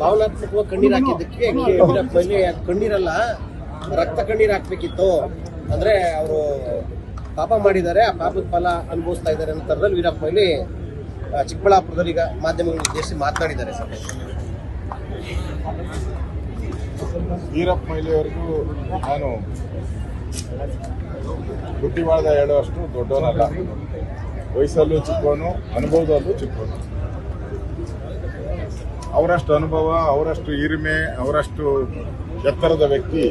ಭಾವನಾತ್ಮಕವಾಗಿ ಕಣ್ಣೀರ್ ಹಾಕಿದ್ದಕ್ಕೆ ಅದು ಕಣ್ಣೀರಲ್ಲ ರಕ್ತ ಕಣ್ಣೀರ್ ಹಾಕ್ಬೇಕಿತ್ತು. ಅಂದ್ರೆ ಅವರು ಪಾಪ ಮಾಡಿದ್ದಾರೆ ಆ ಪಾಪದ ಫಲ ಅನುಭವಿಸ್ತಾ ಇದ್ದಾರೆ ಅನ್ನೋ ಥರದಲ್ಲಿ ವೀರಪ್ಪ ಮೊಯ್ಲಿ ಆ, ಚಿಕ್ಕಬಳ್ಳಾಪುರದಲ್ಲಿ ಈಗ ಮಾಧ್ಯಮಗಳನ್ನು ಉದ್ದೇಶಿಸಿ ಮಾತನಾಡಿದ್ದಾರೆ ಸರ್. ವೀರಪ್ಪ ಮೊಯ್ಲಿಯವರಿಗೂ ನಾನು ಬುದ್ಧಿವಾದ ಹೇಳುವಷ್ಟು ದೊಡ್ಡವನಲ್ಲ. ವಯಸ್ಸಲ್ಲೂ ಚಿಕ್ಕವನು ಅನುಭವದಲ್ಲೂ ಚಿಕ್ಕವನು. ಅವರಷ್ಟು ಅನುಭವ, ಅವರಷ್ಟು ಹಿರಿಮೆ, ಅವರಷ್ಟು ಎತ್ತರದ ವ್ಯಕ್ತಿ.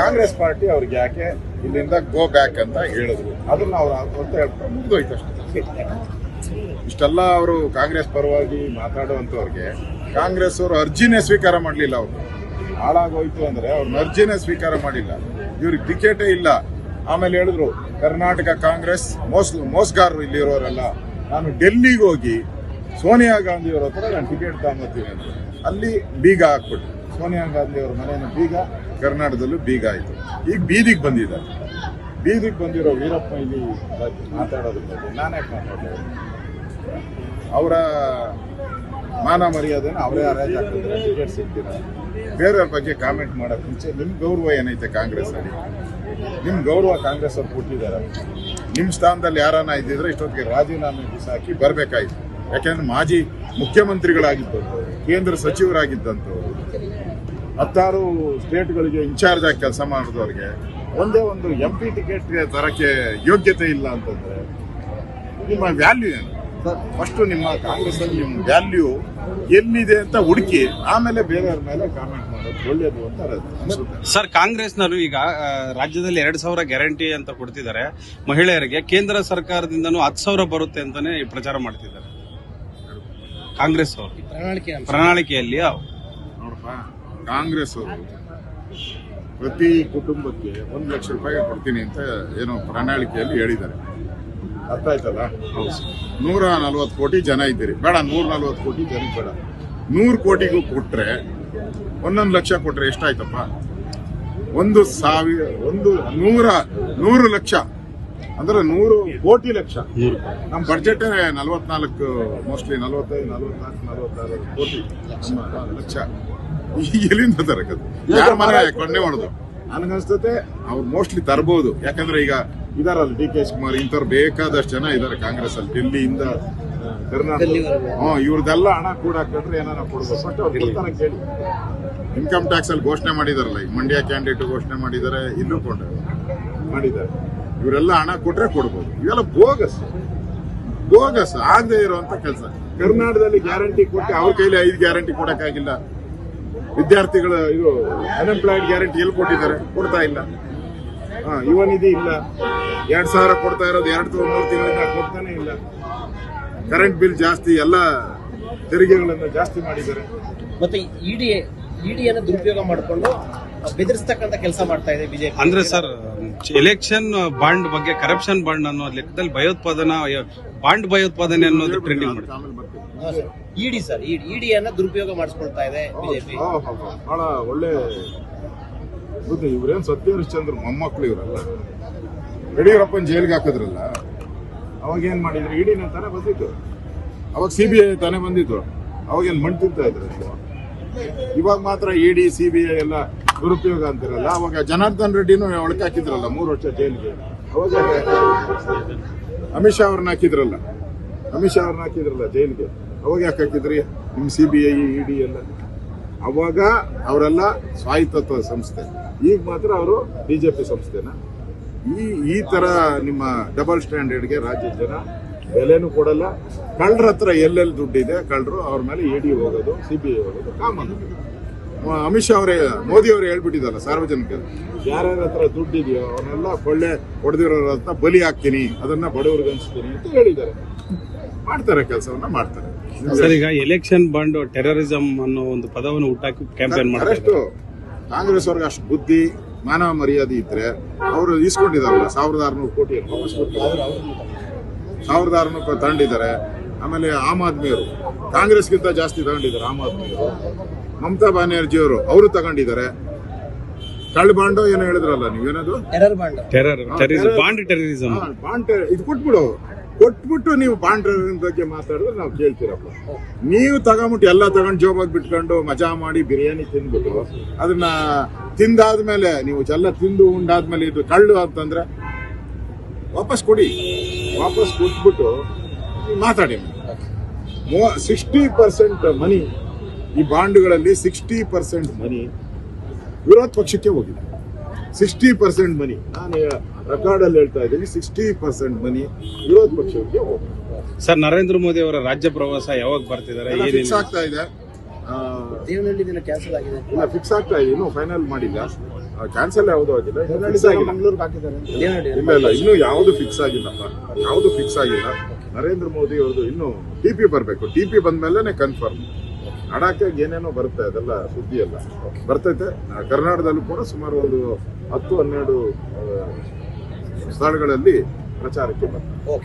ಕಾಂಗ್ರೆಸ್ ಪಾರ್ಟಿ ಅವ್ರಿಗೆ ಯಾಕೆ ಇಲ್ಲಿಂದ ಗೋ ಬ್ಯಾಕ್ ಅಂತ ಹೇಳಿದ್ರು. ಅದನ್ನ ಅವ್ರು ಅಂತ ಹೇಳ್ಕೊಂಡು ಮುಂದೋಯ್ತು ಅಷ್ಟೇ. ಇಷ್ಟೆಲ್ಲ ಅವರು ಕಾಂಗ್ರೆಸ್ ಪರವಾಗಿ ಮಾತಾಡುವಂಥವ್ರಿಗೆ ಕಾಂಗ್ರೆಸ್ ಅವರು ಅರ್ಜಿನೇ ಸ್ವೀಕಾರ ಮಾಡಲಿಲ್ಲ ಅವರು. ಹಾಳಾಗೋಯ್ತು ಅಂದ್ರೆ ಅವ್ರನ್ನ ಅರ್ಜಿನೇ ಸ್ವೀಕಾರ ಮಾಡಿಲ್ಲ. ಇವ್ರಿಗೆ ಟಿಕೆಟೇ ಇಲ್ಲ. ಆಮೇಲೆ ಹೇಳಿದ್ರು, ಕರ್ನಾಟಕ ಕಾಂಗ್ರೆಸ್ ಮೋಸ್ ಮೋಸ್ಗಾರರು ಇಲ್ಲಿರೋರೆಲ್ಲ, ನಾನು ಡೆಲ್ಲಿಗೆ ಹೋಗಿ ಸೋನಿಯಾ ಗಾಂಧಿ ಅವ್ರ ಹತ್ರ ನಾನು ಟಿಕೆಟ್ ತಗೊಂಬತ್ತೀನಿ ಅಂತ. ಅಲ್ಲಿ ಬೀಗ ಹಾಕ್ಬಿಟ್ಟು ಸೋನಿಯಾ ಗಾಂಧಿ ಅವರ ಮನೆಯನ್ನು ಬೀಗ, ಕರ್ನಾಟಕದಲ್ಲೂ ಬೀಗ ಆಯಿತು. ಈಗ ಬೀದಿಗೆ ಬಂದಿದ್ದಾರೆ. ಬೀದಿಗೆ ಬಂದಿರೋ ವೀರಪ್ಪ ಇಲ್ಲಿ ಮಾತಾಡೋದ್ರ ಬಗ್ಗೆ ನಾನು ಮಾತಾಡೋದು? ಅವರ ಮಾನ ಮರ್ಯಾದೆನ ಅವರೇ ಅರೇಂಜ್ ಹಾಕಿದ್ರೆ ಟಿಕೆಟ್ ಸಿಗ್ತೀರ ಬೇರೆಯವ್ರ ಬಗ್ಗೆ ಕಾಮೆಂಟ್ ಮಾಡೋಕೆ ಮುಂಚೆ ನಿಮ್ಮ ಗೌರವ ಏನೈತೆ ಕಾಂಗ್ರೆಸ್ ಅಲ್ಲಿ? ನಿಮ್ಮ ಗೌರವ ಕಾಂಗ್ರೆಸ್ ಅವ್ರು ಕೊಟ್ಟಿದ್ದಾರೆ. ನಿಮ್ಮ ಸ್ಥಾನದಲ್ಲಿ ಯಾರನ್ನ ಇದ್ದಿದ್ರೆ ಇಷ್ಟೊತ್ತಿಗೆ ರಾಜೀನಾಮೆ ಬಿಸಾಕಿ ಬರಬೇಕಾಯ್ತು. ಯಾಕೆಂದ್ರೆ ಮಾಜಿ ಮುಖ್ಯಮಂತ್ರಿಗಳಾಗಿದ್ದಂಥವ್ರು ಕೇಂದ್ರ ಸಚಿವರಾಗಿದ್ದಂಥವ್ರು ಹತ್ತಾರು ಸ್ಟೇಟ್ಗಳಿಗೆ ಇನ್ಚಾರ್ಜ್ ಆಗಿ ಕೆಲಸ ಮಾಡಿದವ್ರಿಗೆ ಒಂದೇ ಒಂದು ಎಂ ಪಿ ಟಿಕೆಟ್ ತರಕ್ಕೆ ಯೋಗ್ಯತೆ ಇಲ್ಲ ಅಂತಂದ್ರೆ ನಿಮ್ಮ ವ್ಯಾಲ್ಯೂ ಏನು? ಫಸ್ಟ್ ನಿಮ್ಮ ಕಾಂಗ್ರೆಸ್ ಅಲ್ಲಿ ನಿಮ್ಮ ವ್ಯಾಲ್ಯೂ ಎಲ್ಲಿದೆ ಅಂತ ಹುಡುಕಿ ಆಮೇಲೆ ಬೇರೆಯವ್ರ ಮೇಲೆ ಕಾಮೆಂಟ್ ಮಾಡೋದು ಒಳ್ಳೇದು ಅಂತ ಸರ್ ಕಾಂಗ್ರೆಸ್ನಲ್ಲೂ ಈಗ ರಾಜ್ಯದಲ್ಲಿ ಎರಡ್ ಸಾವಿರ ಗ್ಯಾರಂಟಿ ಅಂತ ಕೊಡ್ತಿದ್ದಾರೆ ಮಹಿಳೆಯರಿಗೆ. ಕೇಂದ್ರ ಸರ್ಕಾರದಿಂದನೂ ಹತ್ತು ಸಾವಿರ ಬರುತ್ತೆ ಅಂತಾನೆ ಪ್ರಚಾರ ಮಾಡ್ತಿದ್ದಾರೆ. ಕಾಂಗ್ರೆಸ್ ಅವರು. ಪ್ರಣಾಳಿಕೆಯಲ್ಲಿ ನೋಡಪ್ಪ ಕಾಂಗ್ರೆಸ್ ಅವರು ಪ್ರತಿ ಕುಟುಂಬಕ್ಕೆ ಒಂದು ಲಕ್ಷ ರೂಪಾಯಿ ಕೊಡ್ತೀನಿ ಅಂತ ಏನೋ ಪ್ರಣಾಳಿಕೆಯಲ್ಲಿ ಹೇಳಿದ್ದಾರೆ. ಅರ್ಥ ಆಯ್ತಲ್ಲ? ನೂರ ನಲ್ವತ್ತು ಕೋಟಿ ಜನ ಇದ್ದೀರಿ. ಬೇಡ ನೂರ ನಲ್ವತ್ತು ಕೋಟಿ ಜನ ಬೇಡ. ನೂರು ಕೋಟಿಗೂ ಕೊಟ್ರೆ ಒಂದೊಂದು ಲಕ್ಷ ಕೊಟ್ರೆ ಎಷ್ಟಾಯ್ತಪ್ಪ? ಒಂದು ಸಾವಿರ ಒಂದು ನೂರ ನೂರು ಲಕ್ಷ. ಅಂದ್ರೆ ನೂರು ಕೋಟಿ ಲಕ್ಷ. ನಮ್ಮ ಬಜೆಟ್ ನಲವತ್ನಾಲ್ಕು ಮೋಸ್ಟ್ಲಿ ನಲವತ್ತೈದು ನಲವತ್ನಾಲ್ಕು ನಲವತ್ತಾರು ಕೋಟಿ ಲಕ್ಷ. ಎಲ್ಲಿಂದ ತರಕದು ಯಾರ ಮನೆ ಕೊಂಡೆ ಮಾಡುದು? ನನಗನ್ಸ್ತತೆ ಅವ್ರು ಮೋಸ್ಟ್ಲಿ ತರಬಹುದು ಯಾಕಂದ್ರೆ ಈಗ ಇದಾರಲ್ಲ ಡಿ ಕೆ ಶಿವಕುಮಾರ್ ಇಂಥವ್ರು ಬೇಕಾದಷ್ಟು ಜನ ಇದಾರೆ ಕಾಂಗ್ರೆಸ್ ಅಲ್ಲಿ ಡೆಲ್ಲಿಯಿಂದ ಹ್ಮ್ ಇವ್ರದೆಲ್ಲ ಹಣ ಕೂಡ ಹಾಕಿದ್ರೆ ಏನಾರ ಕೊಡ್ಬೋದು. ಬಟ್ ಅವ್ರು ಕೇಳಿ. ಇನ್ಕಮ್ ಟ್ಯಾಕ್ಸ್ ಅಲ್ಲಿ ಘೋಷಣೆ ಮಾಡಿದಾರಲ್ಲ ಈಗ ಮಂಡ್ಯ ಕ್ಯಾಂಡಿಡೇಟ್ ಘೋಷಣೆ ಮಾಡಿದ್ದಾರೆ ಇಲ್ಲೂ ಕೊಂಡ ಮಾಡಿದ್ದಾರೆ ಇವರೆಲ್ಲ ಹಣ ಕೊಟ್ರೆ ಕೊಡ್ಬೋದು. ಇವೆಲ್ಲ ಬೋಗಸ್. ಬೋಗಸ್, ಆಗದೆ ಇರುವಂತ ಕೆಲಸ. ಕರ್ನಾಟಕದಲ್ಲಿ ಗ್ಯಾರಂಟಿ ಕೊಟ್ಟು ಅವ್ರ ಕೈಲಿ ಐದು ಗ್ಯಾರಂಟಿ ಕೊಡಕ್ಕಾಗಿಲ್ಲ. ವಿದ್ಯಾರ್ಥಿಗಳು ಇದು ಅನ್ಎಂಪ್ಲಾಯ್ಡ್ ಗ್ಯಾರಂಟಿ ಎಲ್ಲಿ ಕೊಟ್ಟಿದ್ದಾರೆ? ಕೊಡ್ತಾ ಇಲ್ಲ. ಹಾ ಯುವ ನಿಧಿ ಇಲ್ಲ. ಎರಡ್ ಸಾವಿರ ಕೊಡ್ತಾ ಇರೋದು ಎರಡು ಮೂರು ತಿಂಗಳಿಂದ ಕೊಡ್ತಾನೆ ಇಲ್ಲ. ಕರೆಂಟ್ ಬಿಲ್ ಜಾಸ್ತಿ, ಎಲ್ಲ ತೆರಿಗೆಗಳನ್ನ ಜಾಸ್ತಿ ಮಾಡಿದ್ದಾರೆ. ಮತ್ತೆ ಇಡಿ, ಇಡಿಯನ್ನು ದುರುಪಯೋಗ ಮಾಡಿಕೊಂಡು ಬೆದರಿಸ್ತಕ್ಕಂಥ ಕೆಲಸ ಮಾಡ್ತಾ ಇದೆ ಬಿಜೆಪಿ. ಅಂದ್ರೆ ಸರ್ ಎಲೆಕ್ಷನ್ ಬಾಂಡ್ ಬಗ್ಗೆ ಕರಪ್ಷನ್ ಬಾಂಡ್ ಅನ್ನೋ ಲೆಕ್ಕದಲ್ಲಿ ಭಯೋತ್ಪಾದನಾ ಬಾಂಡ್ ಭಯೋತ್ಪಾದನೆ ಅನ್ನೋದು ಟ್ರೆಂಡಿಂಗ್ ಮಾಡಿದೆ. ಇಡಿ ಸರ್ ಇಡಿ ಅನ್ನ ದುರುಪಯೋಗ ಮಾಡಿಸ್ಕೊಳ್ತಾ ಇದೆ ಬಿಜೆಪಿ. ಹಾ, ಹಾ, ಹಾ. ಬಹಳ ಒಳ್ಳೆ ಇವ್ರೇನ್ ಸತ್ಯ ಹರಿಶ್ಚಂದ್ರ ಮೊಮ್ಮಕ್ಳು ಇವರಲ್ಲ. ಯಡಿಯೂರಪ್ಪನ ಜೈಲ್ಗೆ ಹಾಕಿದ್ರಲ್ಲ ಅವಾಗ ಏನ್ ಮಾಡಿದ್ರು? ಇಡಿನ ತಾನೇ ಬಂದಿತ್ತು. ಅವಾಗ ಸಿ ಬಿ ಐ ತಾನೇ ಬಂದಿತ್ತು. ಅವಾಗ ಏನ್ ಮಣ್ಣು ತಿಂತಾ ಇದ್ರು? ಇವಾಗ ಮಾತ್ರ ಇಡಿ ಸಿ ಬಿ ಐ ಎಲ್ಲ ದುರುಪಯೋಗ ಅಂತಿರಲ್ಲ. ಅವಾಗ ಜನಾರ್ದನ್ ರೆಡ್ಡಿನೂ ಒಳಗೆ ಹಾಕಿದ್ರಲ್ಲ, ಮೂರು ವರ್ಷ ಜೈಲಿಗೆ. ಅವಾಗ ಅಮಿತ್ ಶಾ ಅವ್ರನ್ನ ಹಾಕಿದ್ರಲ್ಲ. ಅಮಿತ್ ಶಾ ಅವ್ರನ್ನ ಹಾಕಿದ್ರಲ್ಲ ಜೈಲಿಗೆ. ಅವಾಗ ಯಾಕೆ ಹಾಕಿದ್ರಿ? ನಿಮ್ಮ ಸಿ ಬಿ ಐ ಇಡಿ ಎಲ್ಲ. ಅವಾಗ ಅವರೆಲ್ಲ ಸ್ವಾಯತ್ತತ್ವ ಸಂಸ್ಥೆ. ಈಗ ಮಾತ್ರ ಅವರು ಬಿಜೆಪಿ ಸಂಸ್ಥೆನ. ಈ ಈ ತರ ನಿಮ್ಮ ಡಬಲ್ ಸ್ಟ್ಯಾಂಡರ್ಡ್ಗೆ ರಾಜ್ಯದ ಜನ ಬೆಲೆನೂ ಕೊಡಲ್ಲ. ಕಳ್ಳರ ಹತ್ರ ಎಲ್ಲೆಲ್ಲಿ ದುಡ್ಡಿದೆ, ಕಳ್ಳರು ಅವ್ರ ಮೇಲೆ ಇಡಿ ಹೋಗೋದು ಸಿ ಬಿ ಐ ಹೋಗೋದು ಕಾಮನ್ ಅಮಿತ್ ಶಾ ಅವರೇ ಮೋದಿ ಅವರು ಹೇಳ್ಬಿಟ್ಟಿದ್ದಲ್ಲ ಸಾರ್ವಜನಿಕರು. ಯಾರ್ಯಾರ ಹತ್ರ ದುಡ್ಡಿದೆಯೋ ಅವನ್ನೆಲ್ಲ ಕೊಳ್ಳೆ ಹೊಡೆದಿರೋ ಹತ್ರ ಬಲಿ ಹಾಕ್ತೀನಿ ಅದನ್ನ ಬಡವರಿಗೆ ಹಂಚ್ತೀನಿ ಅಂತ ಹೇಳಿದ್ದಾರೆ. ಮಾಡ್ತಾರೆ ಕೆಲಸವನ್ನ ಮಾಡ್ತಾರೆ. ಸರ್ ಈಗ ಎಲೆಕ್ಷನ್ ಬಂಡ್ ಟೆರರಿಸಂ ಅನ್ನೋ ಒಂದು ಪದವನ್ನು ಹುಟ್ಟಾಕಿ ಕ್ಯಾಂಪೇನ್ ಮಾಡ್ತಾರೆ ಅಷ್ಟು ಕಾಂಗ್ರೆಸ್ ಅವ್ರಿಗೆ ಅಷ್ಟು ಬುದ್ಧಿ ಮಾನವ ಮರ್ಯಾದೆ ಇದ್ರೆ ಅವರು ಇಸ್ಕೊಂಡಿದಾರಲ್ಲ ಸಾವಿರದ ಆರ್ನೂರು ಕೋಟಿ ವಾಪಸ್ ಸಾವಿರದ ಆರ್ನೂರು ರೂಪಾಯಿ ತಗೊಂಡಿದ್ದಾರೆ. ಆಮೇಲೆ ಆಮ್ ಆದ್ಮಿಯವರು ಕಾಂಗ್ರೆಸ್ಗಿಂತ ಜಾಸ್ತಿ ತಗೊಂಡಿದ್ದಾರೆ ಆಮ್ ಆದ್ಮಿಯವರು. ಮಮತಾ ಬ್ಯಾನರ್ಜಿ ಅವರು ಅವರು ತಗೊಂಡಿದ್ದಾರೆ. ಕಳ್ಳ ಬಾಂಡೋ ಏನೋ ಹೇಳಿದ್ರಲ್ಲ ನೀವೇನದು terror bond. Terrorism bond bond ಇದು ಕೊಟ್ಬಿಡು. ಕೊಟ್ಬಿಟ್ಟು ನೀವು ಬಾಂಡ್ರ ಬಗ್ಗೆ ಮಾತಾಡಿದ್ರೆ ನಾವು ಕೇಳ್ತೀರಪ್ಪ. ನೀವು ತಗೊಂಬಿಟ್ಟು ಎಲ್ಲ ತಗೊಂಡು ಜೋಬಾಗ್ ಬಿಟ್ಕೊಂಡು ಮಜಾ ಮಾಡಿ ಬಿರಿಯಾನಿ ತಿಂದ್ಬಿಟ್ಟು ಅದನ್ನ ತಿಂದಾದ್ಮೇಲೆ ನೀವು ಎಲ್ಲ ತಿಂದು ಉಂಡಾದ್ಮೇಲೆ ಇದು ಕಳ್ಳು ಅಂತಂದ್ರೆ ವಾಪಸ್ ಕೊಡಿ. ವಾಪಸ್ ಕೊಟ್ಬಿಟ್ಟು ಮಾತಾಡಿ. ಸಿಕ್ಸ್ಟಿ ಪರ್ಸೆಂಟ್ ಮನಿ ಈ ಬಾಂಡ್ಗಳಲ್ಲಿ ಸಿಕ್ಸ್ಟಿ ಪರ್ಸೆಂಟ್ ಮನಿ ವಿರೋಧ ಪಕ್ಷಕ್ಕೆ ಹೋಗಿದೆ. ಸಿಕ್ಸ್ಟಿ ಪರ್ಸೆಂಟ್ ಮನಿ ನಾನು ರೆಕಾರ್ಡ್ ಅಲ್ಲಿ ಹೇಳ್ತಾ ಇದ್ದೀನಿ ಸಿಕ್ಸ್ಟಿ ಪರ್ಸೆಂಟ್ ಮನಿ ವಿರೋಧ ಪಕ್ಷಕ್ಕೆ ಹೋಗಿದೆ. ಸರ್ ನರೇಂದ್ರ ಮೋದಿ ಅವರ ರಾಜ್ಯ ಪ್ರವಾಸ ಯಾವಾಗ ಬರ್ತಿದ್ದಾರೆ ಫಿಕ್ಸ್ ಆಗ್ತಾ ಇದೆ. ಕ್ಯಾನ್ಸಲ್ ಆಗಿದೆ. ಇಲ್ಲ ಫಿಕ್ಸ್ ಆಗ್ತಾ ಇದೆ ಇನ್ನೂ ಫೈನಲ್ ಮಾಡಿಲ್ಲ. ಕ್ಯಾನ್ಸಲ್ ಯಾವುದೂ ಆಗಿಲ್ಲ ಇಲ್ಲ ಇಲ್ಲ ಇನ್ನೂ ಯಾವುದು ಫಿಕ್ಸ್ ಆಗಿಲ್ಲಪ್ಪ. ಯಾವುದು ಫಿಕ್ಸ್ ಆಗಿಲ್ಲ. ನರೇಂದ್ರ ಮೋದಿ ಅವ್ರದ್ದು ಇನ್ನೂ ಟಿ ಪಿ ಬರಬೇಕು. ಟಿ ಪಿ ಬಂದ್ಮೇಲೆ ಕನ್ಫರ್ಮ್ ಲಡಾಖ್ ಏನೇನೋ ಬರುತ್ತೆ ಅದೆಲ್ಲ ಸುದ್ದಿ ಎಲ್ಲ ಬರ್ತೈತೆ ಕರ್ನಾಟಕದಲ್ಲೂ ಕೂಡ ಸುಮಾರು ಒಂದು ಹತ್ತು ಹನ್ನೆರಡು ಸ್ಥಳಗಳಲ್ಲಿ ಪ್ರಚಾರಕ್ಕೆ ಬರ್ತದೆ.